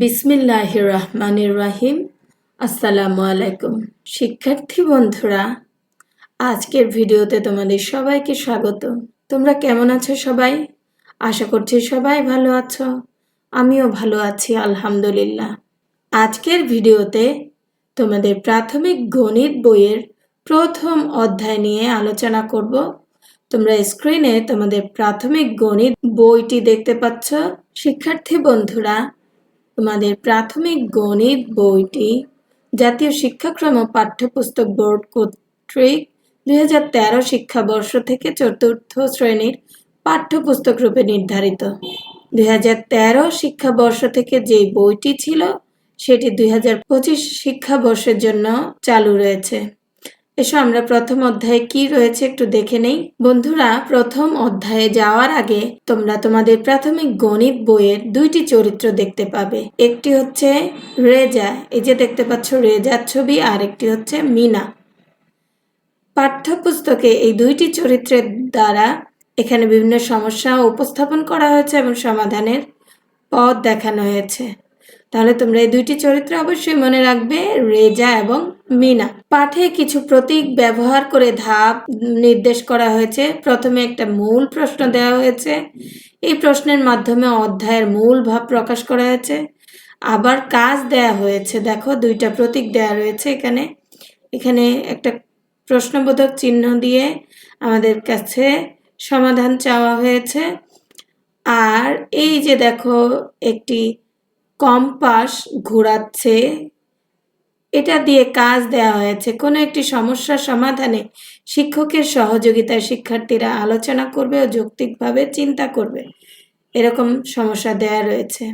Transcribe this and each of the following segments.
বিসমিল্লাহ রহমানির রাহিম আসসালামু আলাইকুম। শিক্ষার্থী বন্ধুরা, আজকের ভিডিওতে তোমাদের সবাইকে স্বাগত। তোমরা কেমন আছো সবাই? আশা করছি সবাই ভালো আছো। আমিও ভালো আছি, আলহামদুলিল্লাহ। আজকের ভিডিওতে তোমাদের প্রাথমিক গণিত বইয়ের প্রথম অধ্যায় নিয়ে আলোচনা করব। তোমরা স্ক্রিনে তোমাদের প্রাথমিক গণিত বইটি দেখতে পাচ্ছ। শিক্ষার্থী বন্ধুরা তোমাদের প্রাথমিক গণিত বইটি জাতীয় শিক্ষাক্রম পাঠ্যপুস্তক বোর্ড কর্তৃক দুই হাজার তেরো শিক্ষাবর্ষ থেকে চতুর্থ শ্রেণির পাঠ্যপুস্তক রূপে নির্ধারিত। দুই হাজার তেরো শিক্ষাবর্ষ থেকে যে বইটি ছিল, সেটি দুই হাজার পঁচিশ শিক্ষাবর্ষের জন্য চালু রয়েছে। এসো আমরা প্রথম অধ্যায়ে কি রয়েছে একটু দেখে নেই। বন্ধুরা, প্রথম অধ্যায়ে যাওয়ার আগে তোমরা তোমাদের প্রাথমিক গণিত বইয়ের দুইটি চরিত্র দেখতে পাবে। একটি হচ্ছে রেজা, এই যে দেখতে পাচ্ছ রেজার ছবি, আর একটি হচ্ছে মিনা। পাঠ্যপুস্তকে এই দুইটি চরিত্রের দ্বারা এখানে বিভিন্ন সমস্যা উপস্থাপন করা হয়েছে এবং সমাধানের পথ দেখানো হয়েছে। তাহলে তোমরা এই দুইটি চরিত্র অবশ্যই মনে রাখবে, রেজা এবং মিনা। পাঠে কিছু প্রতীক ব্যবহার করে ধাপ নির্দেশ করা হয়েছে। প্রথমে একটা মূল প্রশ্ন দেওয়া হয়েছে। এই প্রশ্নের মাধ্যমে অধ্যায়ের মূল ভাব প্রকাশ করা হয়েছে। আবার কাজ দেয়া হয়েছে। দেখো, দুইটা প্রতীক দেয়া রয়েছে এখানে। এখানে একটা প্রশ্নবোধক চিহ্ন দিয়ে আমাদের কাছে সমাধান চাওয়া হয়েছে। আর এই যে দেখো, একটি কম্পাস ঘোরাচ্ছে। এটা দিয়ে কাজ দেওয়া হয়েছে। কোনো একটি সমস্যার সমাধানে শিক্ষকের সহযোগিতায় শিক্ষার্থীরা আলোচনা করবে ও যৌক্তিকভাবে চিন্তা করবে। এরকম সমস্যা দেয়া রয়েছে।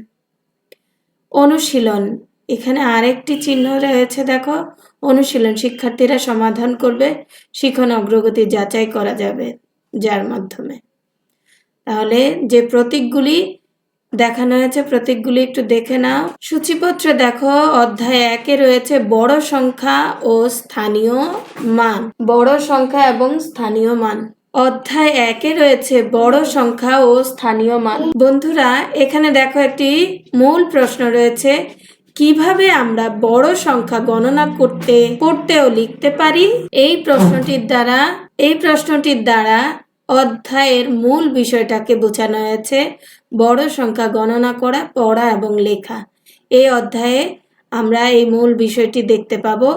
অনুশীলন। এখানে আরেকটি চিহ্ন রয়েছে, দেখো। অনুশীলন। শিক্ষার্থীরা সমাধান করবে, শিখন অগ্রগতি যাচাই করা যাবে যার মাধ্যমে। তাহলে যে প্রতীকগুলি দেখানো হয়েছে, প্রতীকগুলি একটু দেখে নাও। সূচিপত্রে দেখো, অধ্যায় একে রয়েছে বড় সংখ্যা ও স্থানীয় মান। বড় সংখ্যা এবং স্থানীয় মান। অধ্যায় একে রয়েছে বড় সংখ্যা ও স্থানীয় মান। বন্ধুরা, এখানে দেখো একটি মূল প্রশ্ন রয়েছে, কীভাবে আমরা বড় সংখ্যা গণনা করতে পড়তে ও লিখতে পারি? এই প্রশ্নটির দ্বারা, এই প্রশ্নটির দ্বারা অধ্যায়ের মূল বিষয়টাকে বোঝানো হয়েছে। বড় সংখ্যা গণনা করা, পড়া এবং লেখা। এই অধ্যায়ে আমরা এই মূল বিষয়টি দেখতে পাবো।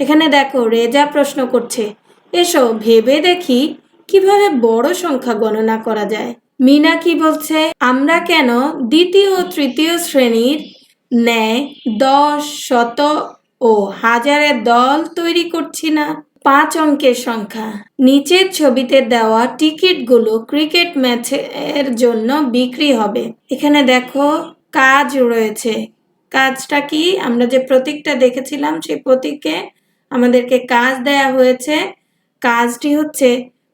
এখানে দেখো, রেজা প্রশ্ন করছে, এসো ভেবে দেখি কীভাবে বড় সংখ্যা গণনা করা যায়? মিনা কি বলছে, আমরা কেন দ্বিতীয় ও তৃতীয় শ্রেণির ন্যায় দশ, শত ও হাজারের দল তৈরি করছি না? পাঁচ অঙ্কের সংখ্যা। নিচের ছবিতে দেওয়া টিকিটগুলো ক্রিকেট ম্যাচের জন্য বিক্রি হবে। এখানে দেখো কাজ রয়েছে। কাজটা কি? আমরা যে প্রতীকটা দেখেছিলাম, সেই প্রতীকে আমাদেরকে কাজ দেয়া হয়েছে। কাজটি হচ্ছে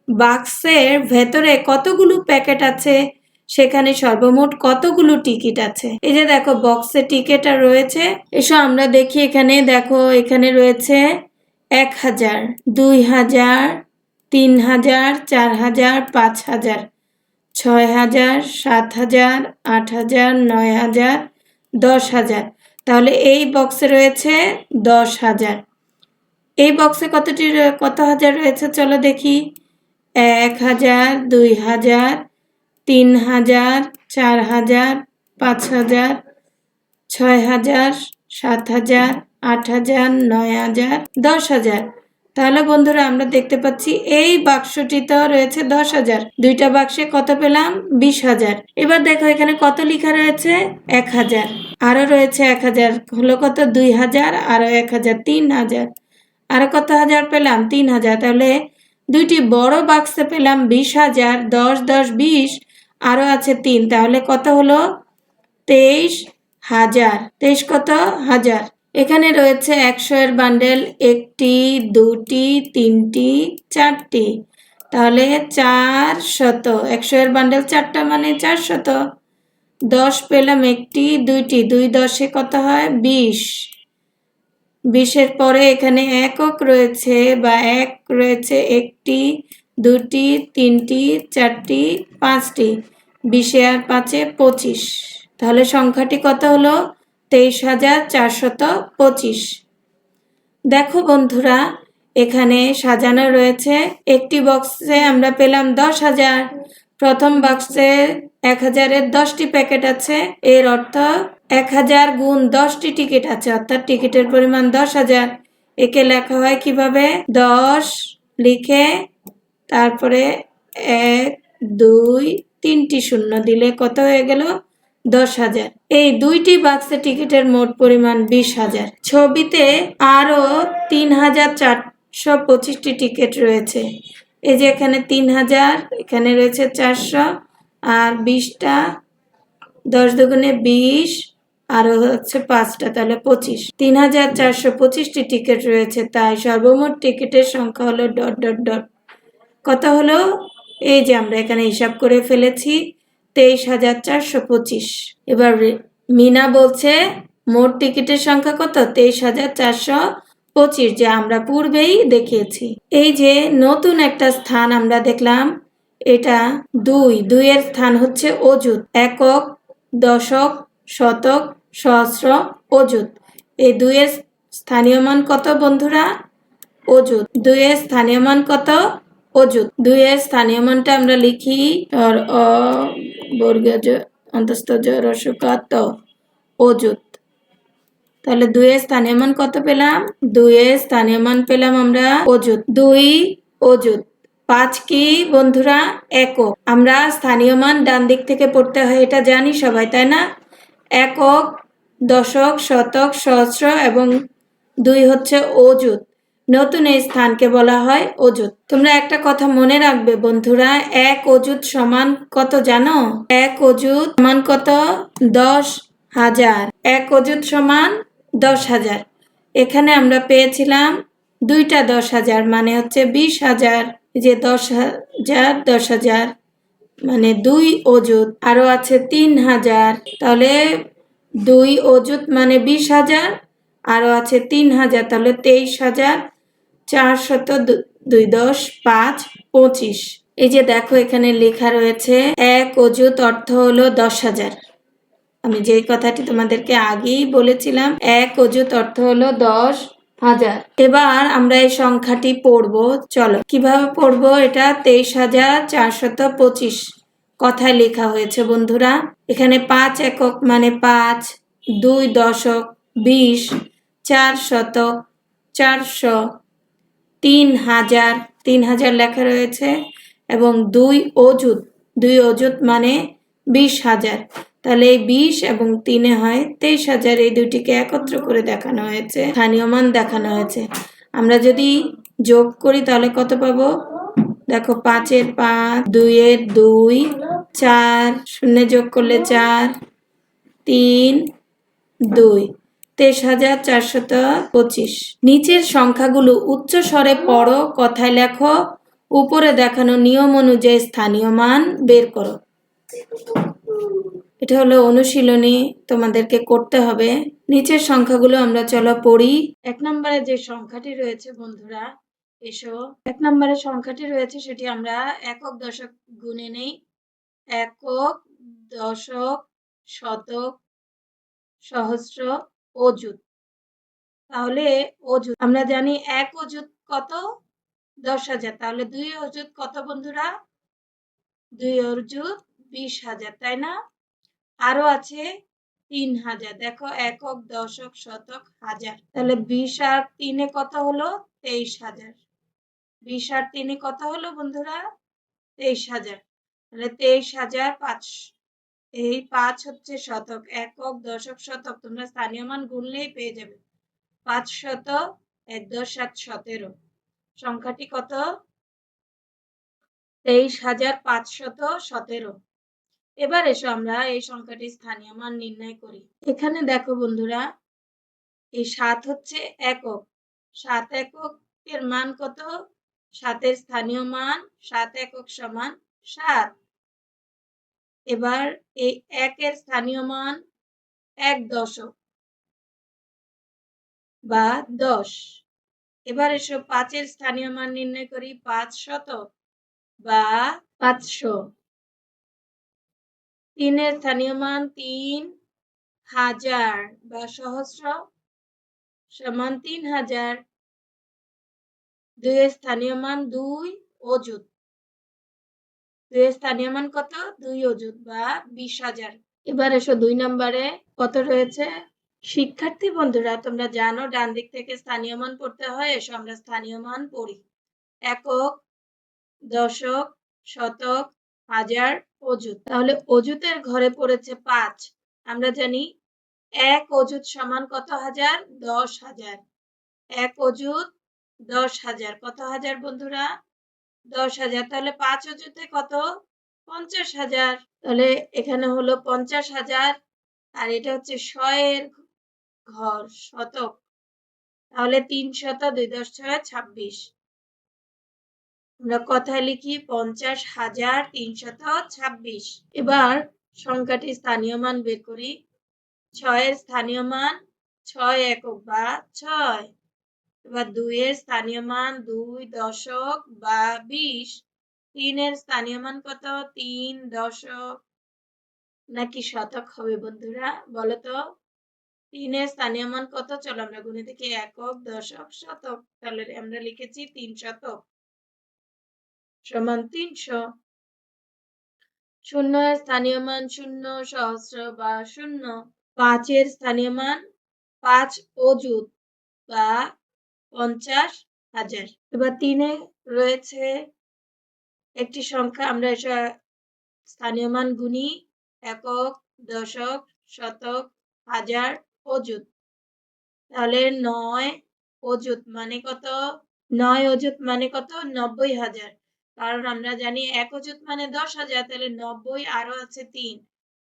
বাক্সের ভেতরে কতগুলো প্যাকেট আছে? সেখানে সর্বমোট কতগুলো টিকিট আছে? এই যে দেখো, বক্সে টিকিট রয়েছে। এসো আমরা দেখি এখানে। দেখো, এখানে রয়েছে এক হাজার, দুই হাজার, তিন হাজার, চার হাজার, পাঁচ হাজার, ছয় হাজার, সাত হাজার, আট হাজার, নয় হাজার, দশ হাজার। তাহলে এই বক্সে রয়েছে দশ হাজার। এই বক্সে কতটি কত হাজার রয়েছে চলো দেখি। এক হাজার, দুই হাজার, তিন হাজার, চার হাজার, পাঁচ হাজার, ছয় হাজার, সাত হাজার আট হাজার, নয় হাজার, দশ হাজার। তাহলে বন্ধুরা আমরা দেখতে পাচ্ছি এই বাক্সটিতেও রয়েছে দশ হাজার। দুইটা বাক্সে কত পেলাম? বিশ হাজার। এবার দেখো এখানে কত লেখা রয়েছে? এক হাজার। আরও রয়েছে এক হাজার। হলো কত? দুই হাজার। আরও এক হাজার, তিন হাজার। আরও কত হাজার পেলাম? তিন হাজার। তাহলে দুইটি বড় বাক্সে পেলাম বিশ হাজার। দশ দশ, বিশ। আরও আছে তিন। তাহলে কত হলো? তেইশ হাজার। তেইশ কত? হাজার। এখানে রয়েছে একশো এর বান্ডেল একটি, দুটি, তিনটি, চারটি। তাহলে চার শত। একশো এর বান্ডেল চারটা মানে চার শত। দশ পেলাম একটি, দুইটি। দুই দশে কত হয়? বিশ। বিশের পরে এখানে একক রয়েছে বা এক রয়েছে একটি, দুটি, তিনটি, চারটি, পাঁচটি। বিশে আর পাঁচে পঁচিশ। তাহলে সংখ্যাটি কত হলো? তেইশ হাজার চারশত পঁচিশ। দেখো বন্ধুরা, এখানে সাজানো রয়েছে। একটি বক্সে আমরা পেলাম দশ হাজার। প্রথম বক্সে এক হাজারের দশটি প্যাকেট আছে। এর অর্থ এক হাজার গুণ দশটি টিকিট আছে, অর্থাৎ টিকিটের পরিমাণ দশ হাজার। একে লেখা হয় কীভাবে? দশ লিখে তারপরে এক, দুই, তিনটি শূন্য দিলে কত হয়ে গেল? দশ হাজার। এই দুইটি বাক্সে টিকিটের মোট পরিমাণ বিশ হাজার। ছবিতে আরও তিন হাজার চারশো পঁচিশটি টিকিট রয়েছে। এই যে এখানে তিন হাজার, এখানে রয়েছে চারশো, আর বিশটা দশ দুগুণে বিশ, আরও হচ্ছে পাঁচটা, তাহলে পঁচিশ। তিন হাজার চারশো পঁচিশটি টিকিট রয়েছে, তাই সর্বমোট টিকিটের সংখ্যা হলো ডট ডট ডট। কত হলো, এই যে আমরা এখানে হিসাব করে ফেলেছি তেইশ হাজার চারশো পঁচিশ। এবার মিনা বলছে, মোট টিকিটের সংখ্যা কত? তেইশ হাজার চারশো পঁচিশ, যা আমরা পূর্বেই দেখিয়েছি। এই যে নতুন একটা স্থান আমরা দেখলাম, এটা দুই। দুইয়ের স্থান হচ্ছে অযুত। একক, দশক, শতক, সহস্র, অযুত। এই দুইয়ের স্থানীয় মান কত বন্ধুরা? অযুত। দুইয়ের স্থানীয় মান কত? অযুত। দুইয়ের স্থানীয় মানটা আমরা লিখি আর অ বর্গ অন্তস্থ রসকাত, অযুত। তাহলে দুইয়ের স্থানীয় মান কত পেলাম? দুইয়ের স্থানীয় মান পেলাম আমরা অযুত। দুই, অযুত। পাঁচ কি, বন্ধুরা? একক। আমরা স্থানীয় মান ডান দিক থেকে পড়তে হয়, এটা জানি সবাই, তাই না? একক, দশক, শতক, সহস্র এবং দুই হচ্ছে অযুত। নতুন এই স্থানকে বলা হয় অযুত। তোমরা একটা কথা মনে রাখবে বন্ধুরা, এক অযুত সমান কত জানো? এক অযুত সমান কত? দশ হাজার। এক অযুত সমান দশ হাজার। এখানে আমরা পেয়েছিলাম দুইটা দশ হাজার মানে হচ্ছে বিশ হাজার। যে দশ হাজার দশ হাজার মানে দুই অযুত। আরও আছে তিন হাজার। তাহলে দুই অযুত মানে বিশ হাজার, আরও আছে তিন হাজার, তাহলে তেইশ হাজার। চারশত দু- দুই দশ পাঁচ পঁচিশ। এই যে দেখো, এখানে লেখা রয়েছে, এক অযুত অর্থ হলো দশ হাজার। আমি যেই কথাটি তোমাদেরকে আগেই বলেছিলাম, এক অযুত অর্থ হলো দশ হাজার। এবার আমরা এই সংখ্যাটি পড়ব, চলো। কীভাবে পড়ব এটা? তেইশ হাজার চারশত পঁচিশ। কথায় লেখা হয়েছে, বন্ধুরা। এখানে পাঁচ একক মানে পাঁচ, দুই দশক, বিশ, চার শতক চারশো তিন হাজার তিন হাজার লেখা রয়েছে এবং দুই অযুত দুই অযুত মানে বিশ হাজার তাহলে এই বিশ এবং তিনে হয় তেইশ হাজার এই দুইটিকে একত্র করে দেখানো হয়েছে, স্থানীয় মান দেখানো হয়েছে। আমরা যদি যোগ করি তাহলে কত পাবো? দেখো পাঁচের পাঁচ, দুইয়ের দুই, চার, শূন্য যোগ করলে চার, তিন, দুই। তেইশ হাজার চারশত পঁচিশ। নিচের সংখ্যাগুলো উচ্চ স্বরে পড়ো, কথায় লেখো, উপরে দেখানো নিয়ম অনুযায়ী স্থানীয় মান বের করো। এটা হলো অনুশীলনী, তোমাদেরকে করতে হবে। নিচের সংখ্যাগুলো আমরা চলো পড়ি। এক নম্বরে যে সংখ্যাটি রয়েছে, বন্ধুরা, এসো। এক নম্বরে সংখ্যাটি রয়েছে, সেটি আমরা একক দশক গুণে নেই। একক দশক শতক সহস্র অযুত। তাহলে অযুত, আমরা জানি এক অযুত কত? দশ হাজার। তাহলে দুই অযুত কত বন্ধুরা? দুই অযুত বিশ হাজার, তাই না? আরও আছে তিন হাজার। দেখো একক, দশক, শতক, হাজার। তাহলে বিশ আর তিনে কত হলো? তেইশ হাজার। বিশ আর তিনে কত হলো বন্ধুরা? তেইশ হাজার। তাহলে তেইশ হাজার পাঁচ এই পাঁচ হচ্ছে শতক, একক, দশক, শতক। তোমরা স্থানীয় মান গুনলেই পেয়ে যাবে। পাঁচ শত এক, দশ, সাত, সতেরো। সংখ্যাটি কত? তেইশ হাজার পাঁচশত সতেরো। এবার এসো আমরা এই সংখ্যাটির স্থানীয় মান নির্ণয় করি। এখানে দেখো বন্ধুরা, এই সাত হচ্ছে একক। সাত একক এর মান কত? সাতের স্থানীয় মান সাত একক সমান সাত। এবার এই একের স্থানীয় মান এক দশক বা দশ। এবার এসো পাঁচের স্থানীয় মান নির্ণয় করি, পাঁচ শতক বা পাঁচশো। তিনের স্থানীয় মান তিন হাজার বা সহস্র সমান তিন হাজার। দুইয়ের স্থানীয় মান দুই অযুত। দুইয়ের স্থানীয় মান কত? দুই অযুত বা বিশ হাজার। এবার এসো দুই নম্বরে, কত রয়েছে? শিক্ষার্থী বন্ধুরা, তোমরা জানো ডান দিক থেকে স্থানীয় মান পড়তে হয়, এসো আমরা স্থানীয় মান পড়ি। একক, দশক, শতক, হাজার অযুত তাহলে অযুতের ঘরে পড়েছে পাঁচ। আমরা জানি এক অযুত সমান কত হাজার? দশ হাজার। এক অযুত দশ হাজার। কত হাজার বন্ধুরা? দশ হাজার, তাহলে পাঁচ অযুতে কত? পঞ্চাশ হাজার। তাহলে এখানে হলো পঞ্চাশ হাজার, আর এটা হচ্ছে শয়ের ঘর, শতক। তাহলে তিন শত দুই দশ ছয় ছাব্বিশ। আমরা কথায় লিখি পঞ্চাশ হাজার তিনশত ছাব্বিশ। এবার সংখ্যাটি স্থানীয় মান বের করি। ছয়ের স্থানীয় মান ছয় একক বা ছয়। এবার দুইয়ের স্থানীয় মান দুই দশক বা বিশ, তিনের স্থানীয় মান কত? তিন দশক। নাকি শতক হবে বন্ধুরা? বলো তো তিনের স্থানীয় মান কত? চলো আমরা গুণে দেখি একক দশক, শতক। তাহলে আমরা লিখেছি তিন শতক সমান তিনশো। শূন্য এর স্থানীয় মান শূন্য, সহস্র বা শূন্য। পাঁচের স্থানীয় মান পাঁচ অযুত বা পঞ্চাশ হাজার। এবার তিনে রয়েছে একটি সংখ্যা, আমরা এটা স্থানীয় মান গুণি একক, দশক, শতক, হাজার, অযুত। তাহলে নয় অযুত মানে কত? নয় অযুত মানে কত? নব্বই হাজার। কারণ আমরা জানি এক অযুত মানে দশ হাজার, তাহলে নব্বই আরও আছে তিন।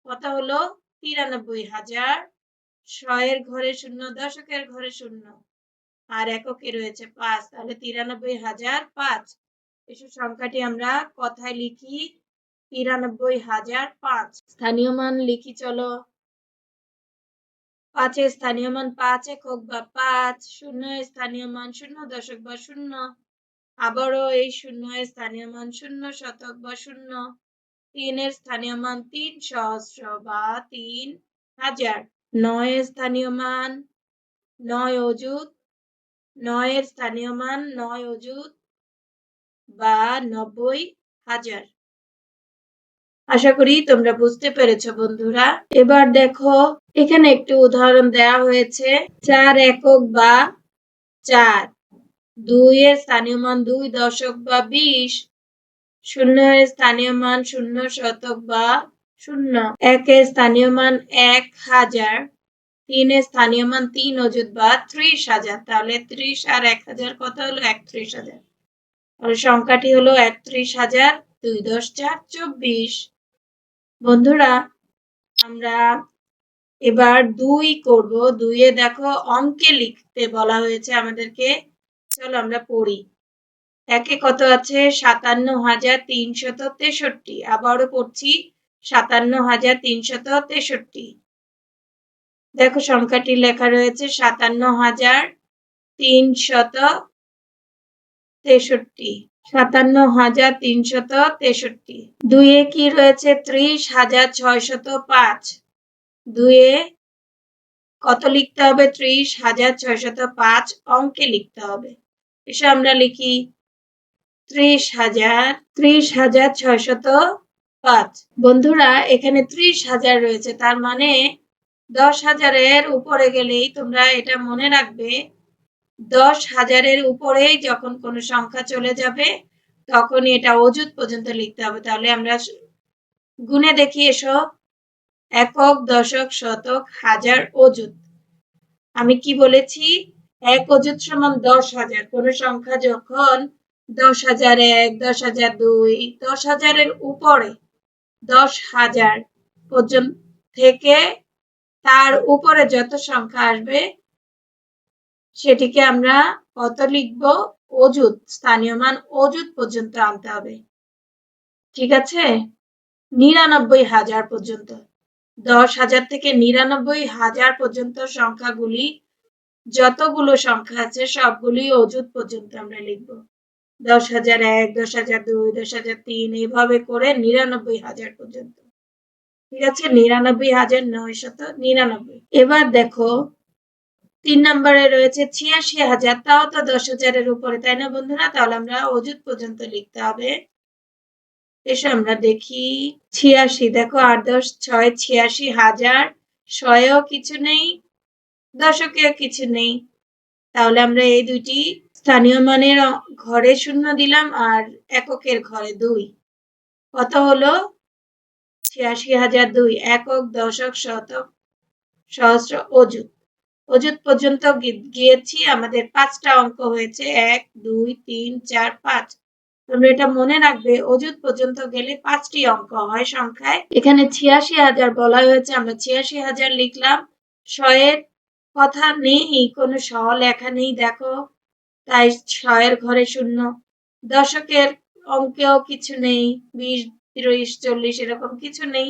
কত হলো? তিরানব্বই হাজার। ছয়ের ঘরে শূন্য, দশকের ঘরে শূন্য। আর এককে রয়েছে পাঁচ, তাহলে তিরানব্বই হাজার পাঁচ। এসব সংখ্যাটি আমরা কথায় লিখি, তিরানব্বই হাজার পাঁচ। স্থানীয় মান লিখি, চলো। পাঁচের স্থানীয় মান পাঁচ, একক বা পাঁচ। শূন্য স্থানীয় মান শূন্য, দশক বা শূন্য। আবারও এই শূন্য স্থানীয় মান শূন্য, শতক বা শূন্য। তিনের স্থানীয় মান তিন, সহস্র বা তিন হাজার। নয় স্থানীয় মান, নয় অযুত নয়ের স্থানীয় মান নয় অযুত বা নব্বই হাজার। আশা করি তোমরা বুঝতে পেরেছ বন্ধুরা। এবার দেখো, এখানে একটু উদাহরণ দেওয়া হয়েছে, চার একক বা চার। দুই এর স্থানীয় মান দুই দশক বা বিশ। শূন্য এর স্থানীয় মান শূন্য শতক বা শূন্য। একের স্থানীয় মান এক হাজার। তিনের স্থানীয় মান তিন, অযুত বা ত্রিশ হাজার। তাহলে ত্রিশ আর এক হাজার কত হলো? একত্রিশ হাজার। তাহলে সংখ্যাটি হলো একত্রিশ হাজার দুই দশ চার চব্বিশ। বন্ধুরা, আমরা এবার দুই করব। দুইয়ে দেখো অঙ্কে লিখতে বলা হয়েছে আমাদেরকে। চলো আমরা পড়ি। একে কত আছে? সাতান্ন হাজার তিনশত তেষট্টি। আবারও পড়ছি সাতান্ন হাজার তিনশত তেষট্টি। দেখো সংখ্যাটি লেখা রয়েছে সাতান্ন হাজার তিনশত তেষট্টি। সাতান্ন হাজার তিনশত তেষট্টি। দুইয়ে কি রয়েছে? ত্রিশ হাজার ছয়শত পাঁচ। দুইয়ে কত লিখতে হবে? ত্রিশ হাজার ছয়শত পাঁচ অঙ্কে লিখতে হবে। এসে আমরা লিখি ত্রিশ হাজার ত্রিশ হাজার ছয়শত পাঁচ। বন্ধুরা, এখানে ত্রিশ হাজার রয়েছে, তার মানে দশ হাজারের উপরে গেলেই তোমরা এটা মনে রাখবে। দশ হাজারের উপরেই যখন কোনো সংখ্যা চলে যাবে তখন এটা অজুত পর্যন্ত লিখতে হবে। তাহলে আমরা গুনে দেখি এসো। একক, দশক, শতক, হাজার অজুত আমি কি বলেছি? এক অজুত সমান দশ হাজার। কোন সংখ্যা যখন দশ হাজার এক, দশ হাজার দুই, দশ হাজারের উপরে দশ হাজার পর্যন্ত থেকে তার উপরে যত সংখ্যা আসবে, সেটিকে আমরা কত লিখব? অজুত স্থানীয় মান অজুত পর্যন্ত আনতে হবে। ঠিক আছে? নিরানব্বই হাজার পর্যন্ত। দশ হাজার থেকে নিরানব্বই হাজার পর্যন্ত সংখ্যাগুলি, যতগুলো সংখ্যা আছে, সবগুলি অজুত পর্যন্ত আমরা লিখব। দশ হাজার এক, দশ হাজার দুই, দশ হাজার তিন, এইভাবে করে নিরানব্বই হাজার পর্যন্ত। ঠিক আছে? নিরানব্বই হাজার নয়শত নিরানব্বই। এবার দেখো, তিন নম্বরে রয়েছে ছিয়াশি হাজার, তাও তো দশ হাজারের উপরে, তাই না বন্ধুরা? তাহলে আমরা অযুত পর্যন্ত লিখতে হবে। এসে আমরা দেখি, ছিয়াশি, দেখো, আট দশ ছয়, ছিয়াশি হাজার শয়েও কিছু নেই, দশকেও কিছু নেই। তাহলে আমরা এই দুইটি স্থানীয় মানের ঘরে শূন্য দিলাম আর এককের ঘরে দুই। কত হলো? ছিয়াশি হাজার দুই, একক, দশক, শতক, সহস্র, অযুত। অযুত পর্যন্ত গিয়েছি, আমাদের পাঁচটা অঙ্ক হয়েছে, এক, দুই, তিন, চার, পাঁচ। তোমরা এটা মনে রাখবে, অযুত পর্যন্ত গেলে পাঁচটি অঙ্ক হয় সংখ্যায়। এখানে ছিয়াশি হাজার বলা হয়েছে, আমরা ছিয়াশি হাজার লিখলাম। শয়ের কথা নেই, কোনো স লেখা নেই, দেখো। তাই ছয়ের ঘরে শূন্য। দশকের অঙ্কেও কিছু নেই, বিশ ত্রিশ, চল্লিশ এরকম কিছু নেই।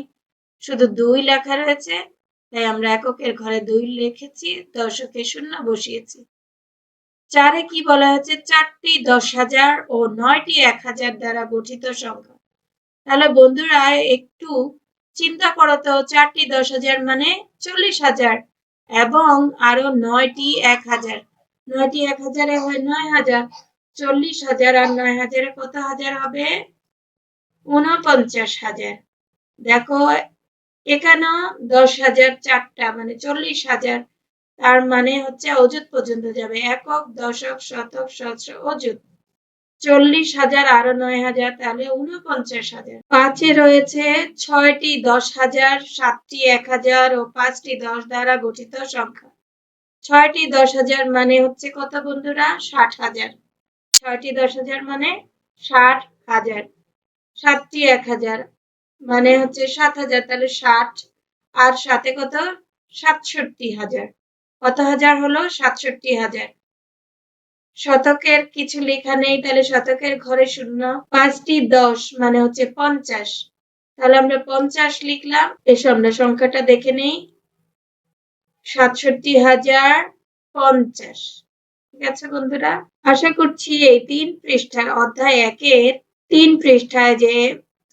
শুধু দুই লেখা রয়েছে, তাই আমরা এককের ঘরে দুই লিখেছি, দশকে শূন্য বসিয়েছি। চারে কি বলা হয়েছে? চারটি দশ হাজার ও নয়টি এক হাজার দ্বারা গঠিত সংখ্যা। তাহলে বন্ধুরা, একটু চিন্তা করো তো, চারটি দশ হাজার মানে চল্লিশ হাজার এবং আরও নয়টি এক হাজার। নয়টি এক হাজারে হয় নয় হাজার, চল্লিশ হাজার আর নয় হাজারে কত হাজার হবে? উনপঞ্চাশ হাজার। দেখো এখানেও দশ হাজার চারটা মানে চল্লিশ হাজার, তার মানে হচ্ছে অযুত পর্যন্ত যাবে। একক, দশক, শতক, সহস্র, অযুত। চল্লিশ হাজার, আরও নয় হাজার, তাহলে উনপঞ্চাশ হাজার। পাঁচে রয়েছে ছয়টি দশ হাজার, সাতটি এক হাজার ও পাঁচটি দশ দ্বারা গঠিত সংখ্যা। ছয়টি দশ হাজার মানে হচ্ছে কত বন্ধুরা? ষাট হাজার। ছয়টি দশ হাজার মানে ষাট হাজার। সাতটি এক হাজার। মানে হচ্ছে সাত হাজার, তাহলে ষাট। আর সাথে কত? সাতষট্টি হাজার। কত হাজার হলো? সাতষট্টি হাজার। শতকের কিছু লেখা নেই, তাহলে শতকের ঘরে শূন্য। পাঁচটি দশ মানে হচ্ছে পঞ্চাশ। তাহলে আমরা পঞ্চাশ লিখলাম। এসো আমরা সংখ্যাটা দেখে নেই। সাতষট্টি হাজার পঞ্চাশ। ঠিক আছে বন্ধুরা? আশা করছি এই তিন পৃষ্ঠার অধ্যায় একের তিন পৃষ্ঠায় যে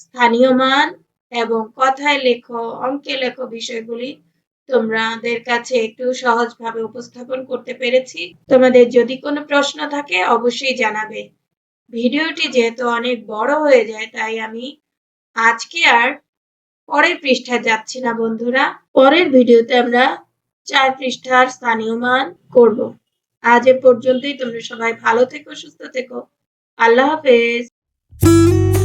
স্থানীয় মান এবং কথায় লেখো, অঙ্কে লেখো বিষয়গুলি তোমাদের কাছে একটু সহজভাবে উপস্থাপন করতে পেরেছি। তোমাদের যদি কোনো প্রশ্ন থাকে অবশ্যই জানাবে। ভিডিওটি যেহেতু অনেক বড় হয়ে যায়, তাই আমি আজকে আর পরের পৃষ্ঠায় যাচ্ছি না বন্ধুরা। পরের ভিডিওতে আমরা চার পৃষ্ঠার স্থানীয় মান করব। আজ এ পর্যন্তই। তোমরা সবাই ভালো থেকো, সুস্থ থেকো। আল্লাহ হাফেজ। 嗯。